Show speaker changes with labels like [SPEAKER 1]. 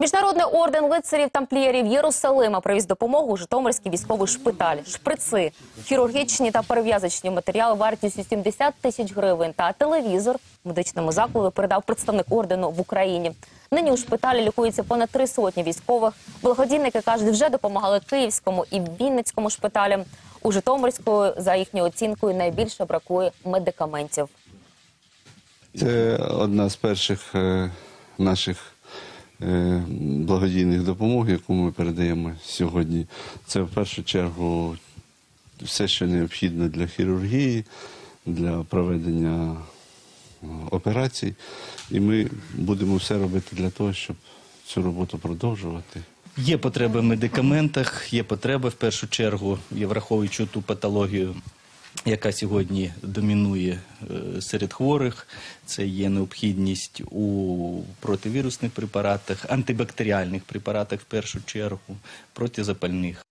[SPEAKER 1] Міжнародний орден лицарів тамплієрів Єрусалима привіз допомогу у Житомирський військовий шпиталь. Шприци, хірургічні та перев'язочні матеріали вартістю 70 тисяч гривень та телевізор медичному закладу передав представник ордену в Україні. Нині у шпиталі лікується понад три сотні військових. Благодійники кажуть, вже допомагали Київському і Вінницькому шпиталям. У Житомирському, за їхньою оцінкою, найбільше бракує медикаментів.
[SPEAKER 2] Це одна з перших е, наших благодійних допомог, яку ми передаємо сьогодні. Це в першу чергу все, що необхідно для хірургії, для проведення е, операцій. І ми будемо все робити для того, щоб цю роботу продовжувати.
[SPEAKER 3] Є потреби в медикаментах, є потреби в першу чергу, враховуючи ту патологію, яка сьогодні домінує е, серед хворих. Це є необхідність у противірусних препаратах, антибактеріальних препаратах в першу чергу, протизапальних.